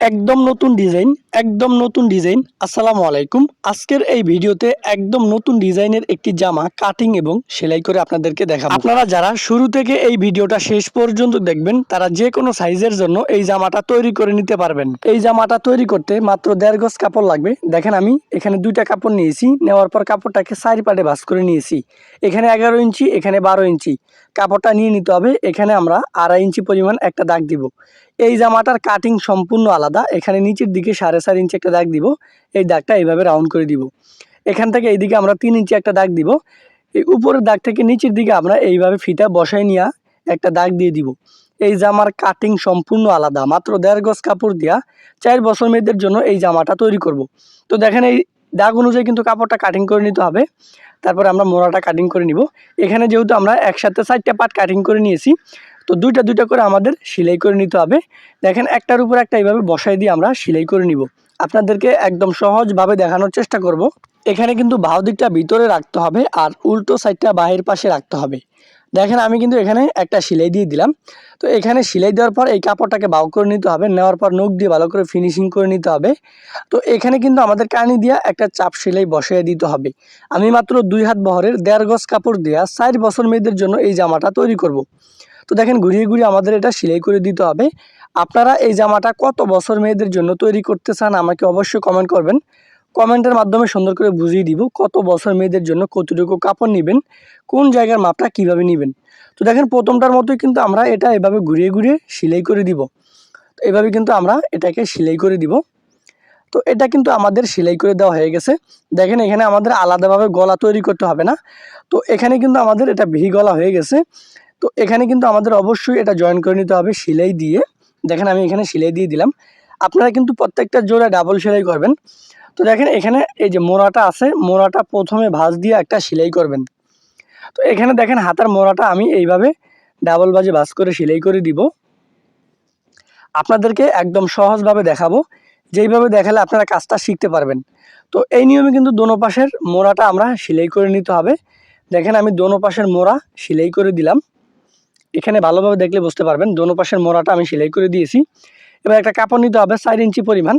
একদম নতুন ডিজাইন, একদম নতুন ডিজাইন। আসসালামু আলাইকুম। আজকের এই ভিডিওতে একদম নতুন ডিজাইনের একটি জামা কাটিং এবং সেলাই করে আপনাদেরকে দেখাবো। আপনারা যারা শুরু থেকে এই ভিডিওটা শেষ পর্যন্ত দেখবেন, তারা যে কোনো সাইজের জন্য এই জামাটা তৈরি করে নিতে পারবেন। এই জামাটা তৈরি করতে মাত্র দেড় গজ কাপড় লাগবে। দেখেন আমি এখানে দুইটা কাপড় নিয়েছি, নেওয়ার পর কাপড়টাকে চারি পাটে ভাঁজ করে নিয়েছি। এখানে এগারো ইঞ্চি, এখানে বারো ইঞ্চি। কাপড়টা নিয়ে নিতে হবে। এখানে আমরা আড়াই ইঞ্চি পরিমাণ একটা দাগ দিব। এই জামাটার কাটিং সম্পূর্ণ আলাদা। এখানে নিচের দিকে সাড়ে চার ইঞ্চি একটা দাগ দিব। এই দাগটা এইভাবে রাউন্ড করে দিব। এখান থেকে এইদিকে আমরা তিন ইঞ্চি একটা দাগ দিব। এই উপরের দাগ থেকে নিচের দিকে আমরা এইভাবে ফিতা বসাই নিয়ে একটা দাগ দিয়ে দিব। এই জামার কাটিং সম্পূর্ণ আলাদা। মাত্র দেড় গজ কাপড় দিয়া চার বছর মেয়েদের জন্য এই জামাটা তৈরি করব। তো দেখেন এই দাগ অনুযায়ী কিন্তু কাপড়টা কাটিং করে নিতে হবে। তারপরে আমরা মোড়াটা কাটিং করে নিব। এখানে যেহেতু আমরা একসাথে চারটা পার্ট কাটিং করে নিয়েছি তো দুইটা দুইটা করে আমাদের সেলাই করে নিতে হবে। দেখেন একটার উপর একটা এইভাবে বসাই দিয়ে আমরা সেলাই করে নিব। আপনাদেরকে একদম সহজভাবে দেখানোর চেষ্টা করব। এখানে কিন্তু বাউ দিকটা ভিতরে রাখতে হবে আর উল্টো সাইডটা বাহির পাশে রাখতে হবে। দেখেন আমি কিন্তু এখানে একটা সেলাই দিয়ে দিলাম। তো এখানে সেলাই দেওয়ার পর এই কাপড়টাকে বাউ করে নিতে হবে, নেওয়ার পর নখ দিয়ে ভালো করে ফিনিশিং করে নিতে হবে। তো এখানে কিন্তু আমাদের কানি দিয়া একটা চাপ সেলাই বসিয়ে দিতে হবে। আমি মাত্র দুই হাত বহরের দেড় গজ কাপড় দেওয়া চার বছর মেয়েদের জন্য এই জামাটা তৈরি করব। তো দেখেন, ঘুরিয়ে ঘুরিয়ে আমাদের এটা সেলাই করে দিতে হবে। আপনারা এই জামাটা কত বছর মেয়েদের জন্য তৈরি করতে চান, আমাকে অবশ্যই কমেন্ট করবেন। কমেন্টের মাধ্যমে সুন্দর করে বুঝিয়ে দিব কত বছর মেয়েদের জন্য কতটুকু কাপড় নেবেন, কোন জায়গার মাপটা কীভাবে নেবেন। তো দেখেন, প্রথমটার মতোই কিন্তু আমরা এটা এভাবে ঘুরিয়ে ঘুরিয়ে সেলাই করে দিব। তো এভাবে কিন্তু আমরা এটাকে সেলাই করে দিব। তো এটা কিন্তু আমাদের সেলাই করে দেওয়া হয়ে গেছে। দেখেন, এখানে আমাদের আলাদাভাবে গলা তৈরি করতে হবে না। তো এখানে কিন্তু আমাদের এটা ভি গলা হয়ে গেছে। তো এখানে কিন্তু আমাদের অবশ্যই এটা জয়েন করে নিতে হবে সেলাই দিয়ে। দেখেন আমি এখানে সেলাই দিয়ে দিলাম। আপনারা কিন্তু প্রত্যেকটা জোড়া ডাবল সেলাই করবেন। তো দেখেন এখানে এই যে মোড়াটা আছে, মোড়াটা প্রথমে ভাঁজ দিয়ে একটা সেলাই করবেন। তো এখানে দেখেন হাতার মোড়াটা আমি এইভাবে ডাবল বাজে ভাঁজ করে সেলাই করে দিব। আপনাদেরকে একদম সহজভাবে দেখাবো। যেইভাবে দেখালে আপনারা কাজটা শিখতে পারবেন। তো এই নিয়মে কিন্তু দোনো পাশের মোড়াটা আমরা সেলাই করে নিতে হবে। দেখেন আমি দোনো পাশের মোড়া সেলাই করে দিলাম। এখানে ভালোভাবে দেখলে বুঝতে পারবেন, দোনো পাশের মোড়াটা আমি সেলাই করে দিয়েছি। এবার একটা কাপড় নিতে হবে, চার ইঞ্চি পরিমাণ।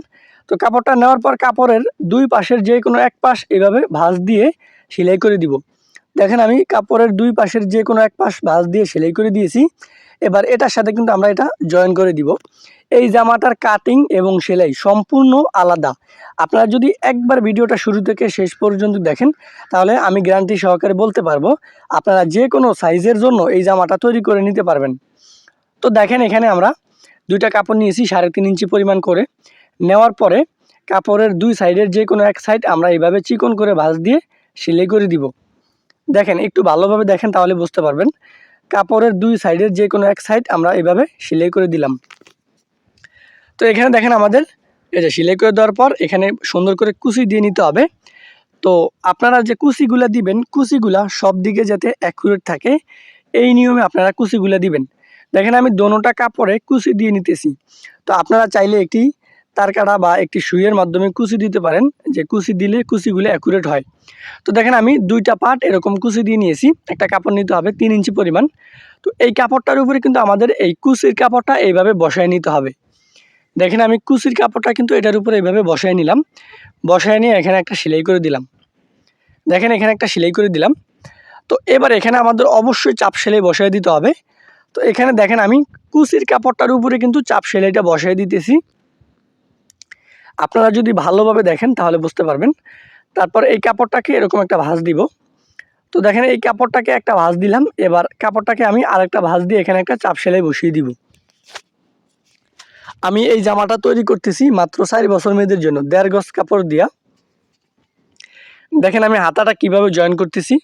তো কাপড়টা নেওয়ার পর কাপড়ের দুই পাশের যে কোনো এক পাশ এভাবে ভাঁজ দিয়ে সেলাই করে দিব। দেখেন আমি কাপড়ের দুই পাশের যে কোনো এক পাশ ভাঁজ দিয়ে সেলাই করে দিয়েছি। এবার এটার সাথে কিন্তু আমরা এটা জয়েন করে দিব। এই জামাটার কাটিং এবং সেলাই সম্পূর্ণ আলাদা। আপনারা যদি একবার ভিডিওটা শুরু থেকে শেষ পর্যন্ত দেখেন, তাহলে আমি গ্যারান্টি সহকারে বলতে পারব, আপনারা যে কোনো সাইজের জন্য এই জামাটা তৈরি করে নিতে পারবেন। তো দেখেন এখানে আমরা দুইটা কাপড় নিয়েছি সাড়ে তিন ইঞ্চি পরিমাণ করে। নেওয়ার পরে কাপড়ের দুই সাইডের যে কোনো এক সাইড আমরা এইভাবে চিকন করে ভাঁজ দিয়ে সেলাই করে দিব। দেখেন একটু ভালোভাবে দেখেন তাহলে বুঝতে পারবেন। কাপড়ের দুই সাইডের যে কোনো এক সাইড আমরা এইভাবে সেলাই করে দিলাম। তো এখানে দেখেন আমাদের, এই যে সেলাই করে দেওয়ার পর এখানে সুন্দর করে কুচি দিয়ে নিতে হবে। তো আপনারা যে কুচিগুলা দিবেন, কুচিগুলা সব দিকে যাতে অ্যাকুরেট থাকে, এই নিয়মে আপনারা কুচিগুলা দিবেন। দেখেন আমি দোনোটা কাপড়ে কুচি দিয়ে নিতেছি। তো আপনারা চাইলে একটি তার কাটা বা একটি সুইয়ের মাধ্যমে কুচি দিতে পারেন, যে কুচি দিলে কুচিগুলো অ্যাকুরেট হয়। তো দেখেন আমি দুইটা পার্ট এরকম কুচি দিয়ে নিয়েছি। একটা কাপড় নিতে হবে তিন ইঞ্চি পরিমাণ। তো এই কাপড়টার উপরে কিন্তু আমাদের এই কুচির কাপড়টা এইভাবে বসায় নিতে হবে। দেখেন আমি কুচির কাপড়টা কিন্তু এটার উপরে এইভাবে বসায় নিলাম। বসায় নিয়ে এখানে একটা সেলাই করে দিলাম। দেখেন এখানে একটা সেলাই করে দিলাম। তো এবার এখানে আমাদের অবশ্যই চাপ সেলাই বসায় দিতে হবে। তো এখানে দেখেন আমি কুচির কাপড়টার উপরে কিন্তু চাপ সেলাইটা বসায় দিতেছি। আপনারা যদি ভালোভাবে দেখেন তাহলে বুঝতে পারবেন। তারপর এই কাপড়টাকে এরকম একটা ভাঁজ দিব। তো দেখেন এই কাপড়টাকে একটা ভাঁজ দিলাম। এবার কাপড়টাকে আমি আরেকটা ভাঁজ দিয়ে এখানে একটা চাপ সেলাই বসিয়ে দিব। আমি এই জামাটা তৈরি করতেছি মাত্র চার বছর মেয়েদের জন্য, দেড় গজ কাপড় দিয়া। দেখেন আমি হাতাটা কীভাবে জয়েন করতেছি।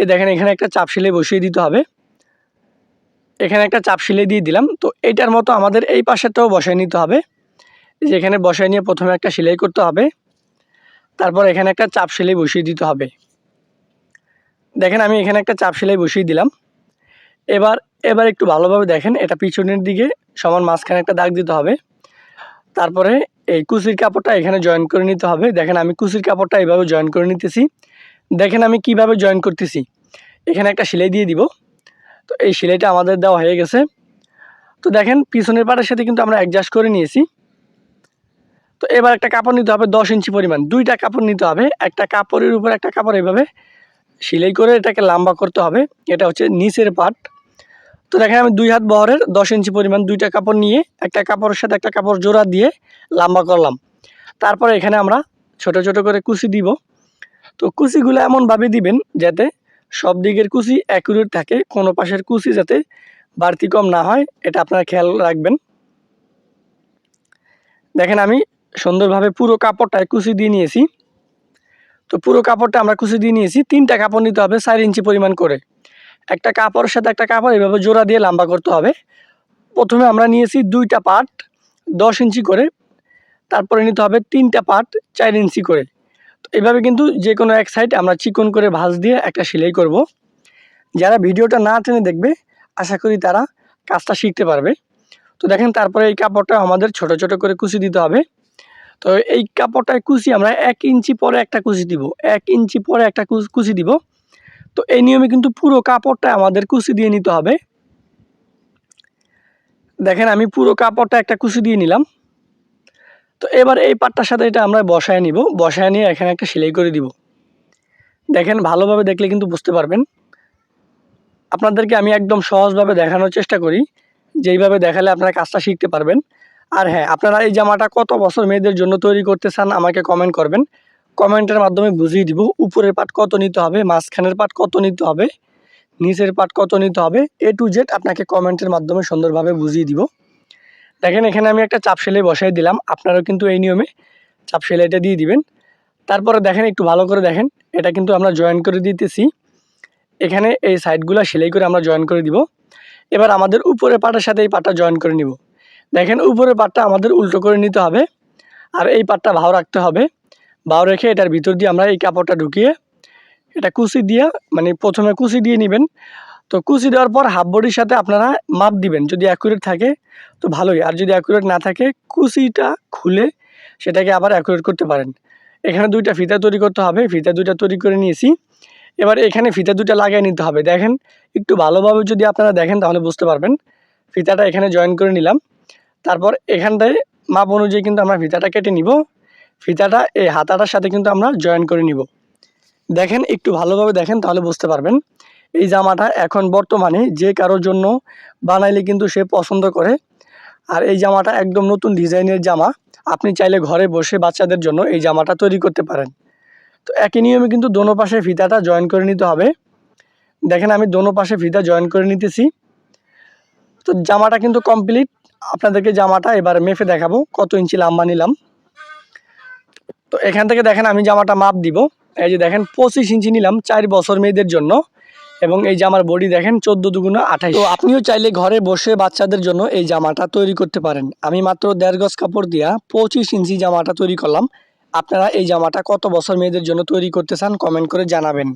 এই দেখেন এখানে একটা চাপ সেলাই বসিয়ে দিতে হবে। এখানে একটা চাপ সেলাই দিয়ে দিলাম। তো এটার মতো আমাদের এই পাশেরটাও বসায় নিতে হবে। এখানে বসায় নিয়ে প্রথমে একটা সেলাই করতে হবে। তারপর এখানে একটা চাপ সেলাই বসিয়ে দিতে হবে। দেখেন আমি এখানে একটা চাপ সেলাই বসিয়ে দিলাম। এবার এবার একটু ভালোভাবে দেখেন, এটা পিছনের দিকে সমান মাঝখানে একটা দাগ দিতে হবে। তারপরে এই কুচির কাপড়টা এখানে জয়েন করে নিতে হবে। দেখেন আমি কুচির কাপড়টা এইভাবে জয়েন করে নিতেছি। দেখেন আমি কীভাবে জয়েন করতেছি। এখানে একটা সেলাই দিয়ে দিব। তো এই সেলাইটা আমাদের দেওয়া হয়ে গেছে। তো দেখেন পিছনের পাটের সাথে কিন্তু আমরা অ্যাডজাস্ট করে নিয়েছি। তো এবার একটা কাপড় নিতে হবে দশ ইঞ্চি পরিমাণ। দুইটা কাপড় নিতে হবে। একটা কাপড়ের উপর একটা কাপড় এভাবে সেলাই করে এটাকে লম্বা করতে হবে। এটা হচ্ছে নিচের পাট। তো দেখেন আমি দুই হাত বহরের দশ ইঞ্চি পরিমাণ দুইটা কাপড় নিয়ে একটা কাপড়ের সাথে একটা কাপড় জোড়া দিয়ে লম্বা করলাম। তারপরে এখানে আমরা ছোট ছোট করে কুচি দিব। তো কুচিগুলো এমনভাবে দিবেন যাতে সব দিকের কুচি অ্যাকুরেট থাকে, কোনো পাশের কুচি যাতে বাড়তি কম না হয়, এটা আপনারা খেয়াল রাখবেন। দেখেন আমি সুন্দরভাবে পুরো কাপড়টায় কুচি দিয়ে নিয়েছি। তো পুরো কাপড়টা আমরা কুচি দিয়ে নিয়েছি। তিনটা কাপড় নিতে হবে চার ইঞ্চি পরিমাণ করে। একটা কাপড়ের সাথে একটা কাপড় এভাবে জোড়া দিয়ে লম্বা করতে হবে। প্রথমে আমরা নিয়েছি দুইটা পার্ট দশ ইঞ্চি করে। তারপরে নিতে হবে তিনটা পার্ট চার ইঞ্চি করে। তো এভাবে কিন্তু যে কোনো এক সাইড আমরা চিকন করে ভাঁজ দিয়ে একটা সেলাই করব। যারা ভিডিওটা না টেনে দেখবে, আশা করি তারা কাজটা শিখতে পারবে। তো দেখেন, তারপরে এই কাপড়টা আমাদের ছোট ছোট করে কুচি দিতে হবে। তো এই কাপড়টায় কুচি আমরা এক ইঞ্চি পরে একটা কুচি দিব, এক ইঞ্চি পরে একটা কুচ- দিব। তো এই নিয়মে কিন্তু পুরো কাপড়টা আমাদের কুচি দিয়ে নিতে হবে। দেখেন আমি পুরো কাপড়টা একটা কুচি দিয়ে নিলাম। তো এবার এই পাটটার সাথে এটা আমরা বসায় নিব, বসায় নিয়ে এখানে একটা সেলাই করে দিব। দেখেন ভালোভাবে দেখলে কিন্তু বুঝতে পারবেন। আপনাদেরকে আমি একদম সহজভাবে দেখানোর চেষ্টা করি। যেইভাবে দেখালে আপনারা কাজটা শিখতে পারবেন। আর হ্যাঁ আপনারা এই জামাটা কত বছর মেয়েদের জন্য তৈরি করতে চান আমাকে কমেন্ট করবেন। কমেন্টের মাধ্যমে বুঝিয়ে দিব উপরের পাট কত নিতে হবে, মাঝখানের পাট কত নিতে হবে, নিচের পাট কত নিতে হবে। এ টু জেড আপনাকে কমেন্টের মাধ্যমে সুন্দরভাবে বুঝিয়ে দিব। দেখেন, এখানে আমি একটা চাপ সেলাই বসাই দিলাম। আপনারাও কিন্তু এই নিয়মে চাপ সেলাইটা দিয়ে দিবেন। তারপরে দেখেন, একটু ভালো করে দেখেন। এটা কিন্তু আমরা জয়েন করে দিতেছি। এখানে এই সাইডগুলো সেলাই করে আমরা জয়েন করে দিব। এবার আমাদের উপরের পাটার সাথে এই পাটটা জয়েন করে নিব। দেখেন, উপরের পাটটা আমাদের উল্টো করে নিতে হবে। আর এই পাটটা ভাও রাখতে হবে। ভাও রেখে এটার ভিতর দিয়ে আমরা এই কাপড়টা ঢুকিয়ে এটা কুচি দিয়ে মানে প্রথমে কুচি দিয়ে নেবেন। তো কুচি দেওয়ার পর হাফ বডির সাথে আপনারা মাপ দিবেন, যদি অ্যাকুরেট থাকে তো ভালোই। আর যদি অ্যাকুরেট না থাকে, কুচিটা খুলে সেটাকে আবার অ্যাকুরেট করতে পারেন। এখানে দুইটা ফিতা তৈরি করতে হবে, ফিতা দুইটা তৈরি করে নিয়েছি। এবার এখানে ফিতা দুইটা লাগিয়ে নিতে হবে। দেখেন, একটু ভালোভাবে যদি আপনারা দেখেন তাহলে বুঝতে পারবেন। ফিতাটা এখানে জয়েন করে নিলাম। তারপর এখানটায় মাপ অনুযায়ী কিন্তু আমরা ফিতাটা কেটে নিব। ফিতাটা এই হাতাটার সাথে কিন্তু আমরা জয়েন করে নিব। দেখেন একটু ভালোভাবে দেখেন তাহলে বুঝতে পারবেন। এই জামাটা এখন বর্তমানে যে কারোর জন্য বানাইলে কিন্তু সে পছন্দ করে। আর এই জামাটা একদম নতুন ডিজাইনের জামা। আপনি চাইলে ঘরে বসে বাচ্চাদের জন্য এই জামাটা তৈরি করতে পারেন। তো একই নিয়মে কিন্তু দোনো পাশে ফিতাটা জয়েন করে নিতে হবে। দেখেন আমি দোনো পাশে ফিতা জয়েন করে নিতেছি। তো জামাটা কিন্তু কমপ্লিট আপনাদেরকে জামাটা এবার মেপে দেখাবো, কত ইঞ্চি লম্বা নিলাম। তো এখান থেকে দেখেন আমি জামাটা মাপ দিব। এই যে দেখেন, পঁচিশ ইঞ্চি নিলাম চার বছর মেয়েদের জন্য, এবং এই জামার বডি দেখেন চোদ্দ দুগুণা আঠাইশ। তো আপনিও চাইলে ঘরে বসে বাচ্চাদের জন্য এই জামাটা তৈরি করতে পারেন। আমি মাত্র দেড় গজ কাপড় দিয়া পঁচিশ ইঞ্চি জামাটা তৈরি করলাম। আপনারা এই জামাটা কত বছর মেয়েদের জন্য তৈরি করতে চান কমেন্ট করে জানাবেন।